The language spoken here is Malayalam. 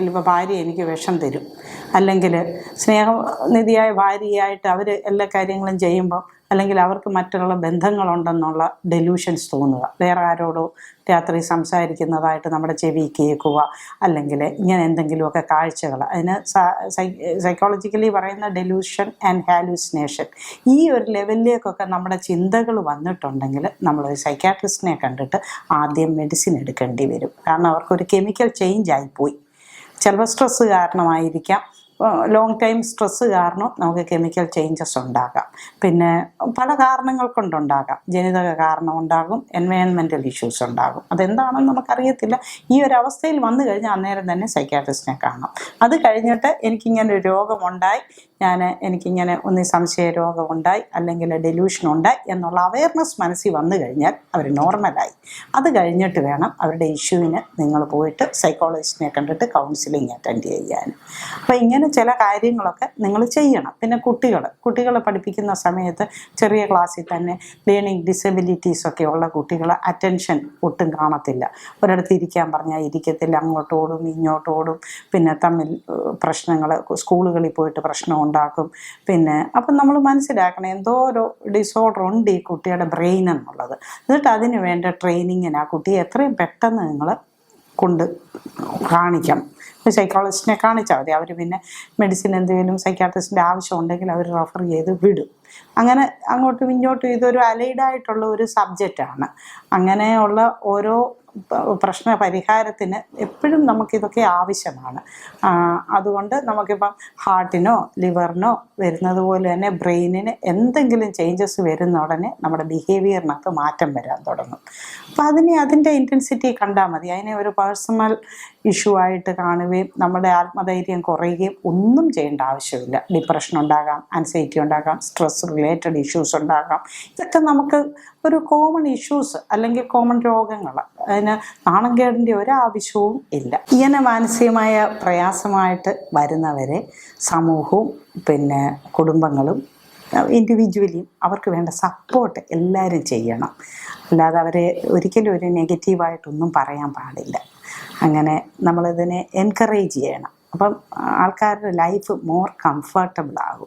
വീട്ടിൽ ഇപ്പോൾ ഭാര്യ എനിക്ക് വിഷം തരും. അല്ലെങ്കിൽ സ്നേഹനിധിയായ ഭാര്യയായിട്ട് അവർ എല്ലാ കാര്യങ്ങളും ചെയ്യുമ്പോൾ അല്ലെങ്കിൽ അവർക്ക് മറ്റുള്ള ബന്ധങ്ങളുണ്ടെന്നുള്ള ഡെലൂഷൻസ് തോന്നുക. വേറെ ആരോടോ രാത്രി സംസാരിക്കുന്നതായിട്ട് നമ്മുടെ ചെവി കേൾക്കുക അല്ലെങ്കിൽ ഇങ്ങനെ എന്തെങ്കിലുമൊക്കെ കാഴ്ചകൾ. അതിന് സൈക്കോളജിക്കലി പറയുന്ന ഡെലൂഷൻ ആൻഡ് ഹാലൂസിനേഷൻ ഈ ഒരു ലെവലിലേക്കൊക്കെ നമ്മുടെ ചിന്തകൾ വന്നിട്ടുണ്ടെങ്കിൽ നമ്മൾ ഒരു സൈക്കാട്രിസ്റ്റിനെ കണ്ടിട്ട് ആദ്യം മെഡിസിൻ എടുക്കേണ്ടി വരും. കാരണം അവർക്കൊരു കെമിക്കൽ ചേഞ്ച് ആയിപ്പോയി. ചിലപ്പോൾ സ്ട്രെസ്സ് കാരണമായിരിക്കാം. ലോങ് ടൈം സ്ട്രെസ്സ് കാരണം നമുക്ക് കെമിക്കൽ ചേഞ്ചസ് ഉണ്ടാകാം. പിന്നെ പല കാരണങ്ങൾ കൊണ്ടുണ്ടാകാം. ജനിതക കാരണം ഉണ്ടാകും എൻവയൺമെന്റൽ ഇഷ്യൂസ് ഉണ്ടാകും. അതെന്താണെന്ന് നമുക്കറിയത്തില്ല. ഈ ഒരു അവസ്ഥയിൽ വന്നു കഴിഞ്ഞാൽ അന്നേരം തന്നെ സൈക്കാട്രിസ്റ്റിനെ കാണാം. അത് കഴിഞ്ഞിട്ട് എനിക്കിങ്ങനെ ഒരു രോഗമുണ്ടായി. ഞാൻ എനിക്കിങ്ങനെ ഒന്ന് സംശയ രോഗമുണ്ടായി അല്ലെങ്കിൽ ഡെലൂഷൻ ഉണ്ടായി എന്നുള്ള അവയർനെസ് മനസ്സിൽ വന്നു കഴിഞ്ഞാൽ അവർ നോർമലായി അത് കഴിഞ്ഞിട്ട് വേണം അവരുടെ ഇഷ്യൂവിന് നിങ്ങൾ പോയിട്ട് സൈക്കോളജിസ്റ്റിനെ കണ്ടിട്ട് കൗൺസിലിംഗ് അറ്റൻഡ് ചെയ്യാൻ. അപ്പോൾ ഇങ്ങനെ ചില കാര്യങ്ങളൊക്കെ നിങ്ങൾ ചെയ്യണം. പിന്നെ കുട്ടികൾ കുട്ടികളെ പഠിപ്പിക്കുന്ന സമയത്ത് ചെറിയ ക്ലാസ്സിൽ തന്നെ ലേണിംഗ് ഡിസബിലിറ്റീസ് ഒക്കെ ഉള്ള കുട്ടികൾ അറ്റൻഷൻ ഒട്ടും കാണത്തില്ല. ഒരിടത്ത് ഇരിക്കാൻ പറഞ്ഞാൽ ഇരിക്കത്തില്ല അങ്ങോട്ടോടും ഇങ്ങോട്ടോടും പിന്നെ തമ്മിൽ പ്രശ്നങ്ങൾ സ്കൂളുകളിൽ പോയിട്ട് പ്രശ്നം ഉണ്ടാക്കും. പിന്നെ അപ്പം നമ്മൾ മനസ്സിലാക്കണം എന്തോ ഒരു ഡിസോർഡർ ഉണ്ട് ഈ കുട്ടിയുടെ ബ്രെയിൻ എന്നുള്ളത്. എന്നിട്ട് അതിന് വേണ്ട ട്രെയിനിങ്ങിന് ആ കുട്ടിയെ എത്രയും പെട്ടെന്ന് നിങ്ങൾ കൊണ്ട് കാണിക്കാം. സൈക്കോളജിസ്റ്റിനെ കാണിച്ചാൽ മതി. അവർ പിന്നെ മെഡിസിൻ എന്തെങ്കിലും സൈക്കാട്രിസ്റ്റിന്റെ ആവശ്യം ഉണ്ടെങ്കിൽ അവർ റെഫർ ചെയ്ത് വിടും. അങ്ങനെ അങ്ങോട്ടും ഇങ്ങോട്ടും ഇതൊരു അലൈഡായിട്ടുള്ള ഒരു സബ്ജക്റ്റാണ് അങ്ങനെയുള്ള ഓരോ പ്രശ്ന പരിഹാരത്തിന് എപ്പോഴും നമുക്കിതൊക്കെ ആവശ്യമാണ്. അതുകൊണ്ട് നമുക്കിപ്പം ഹാർട്ടിനോ ലിവറിനോ വരുന്നത് പോലെ തന്നെ ബ്രെയിനിന് എന്തെങ്കിലും ചേഞ്ചസ് വരുന്ന ഉടനെ നമ്മുടെ ബിഹേവിയറിനകത്ത് മാറ്റം വരാൻ തുടങ്ങും. അപ്പോൾ അതിനെ അതിന്റെ ഇന്റൻസിറ്റി കണ്ടാൽ മതി. അതിനെ ഒരു പേഴ്സണൽ ഇഷ്യൂ ആയിട്ട് കാണുകയും നമ്മുടെ ആത്മധൈര്യം കുറയുകയും ഒന്നും ചെയ്യേണ്ട ആവശ്യമില്ല. ഡിപ്രഷൻ ഉണ്ടാകാം ആൻസൈറ്റി ഉണ്ടാകാം സ്ട്രെസ് റിലേറ്റഡ് ഇഷ്യൂസ് ഉണ്ടാകാം. ഇതൊക്കെ നമുക്ക് ഒരു കോമൺ ഇഷ്യൂസ് അല്ലെങ്കിൽ കോമൺ രോഗങ്ങൾ അതിന് നാണംകേടിന്റെ ഒരാവശ്യവും ഇല്ല. ഇങ്ങനെ മാനസികമായ പ്രയാസമായിട്ട് വരുന്നവരെ സമൂഹവും പിന്നെ കുടുംബങ്ങളും ഇൻഡിവിജ്വലിയും അവർക്ക് വേണ്ട സപ്പോർട്ട് എല്ലാവരും ചെയ്യണം. അല്ലാതെ അവരെ ഒരിക്കലും ഒരു നെഗറ്റീവായിട്ടൊന്നും പറയാൻ പാടില്ല. അങ്ങനെ നമ്മളിതിനെ എൻകറേജ് ചെയ്യണം. അപ്പം ആൾക്കാരുടെ ലൈഫ് മോർ കംഫർട്ടബിൾ ആകും.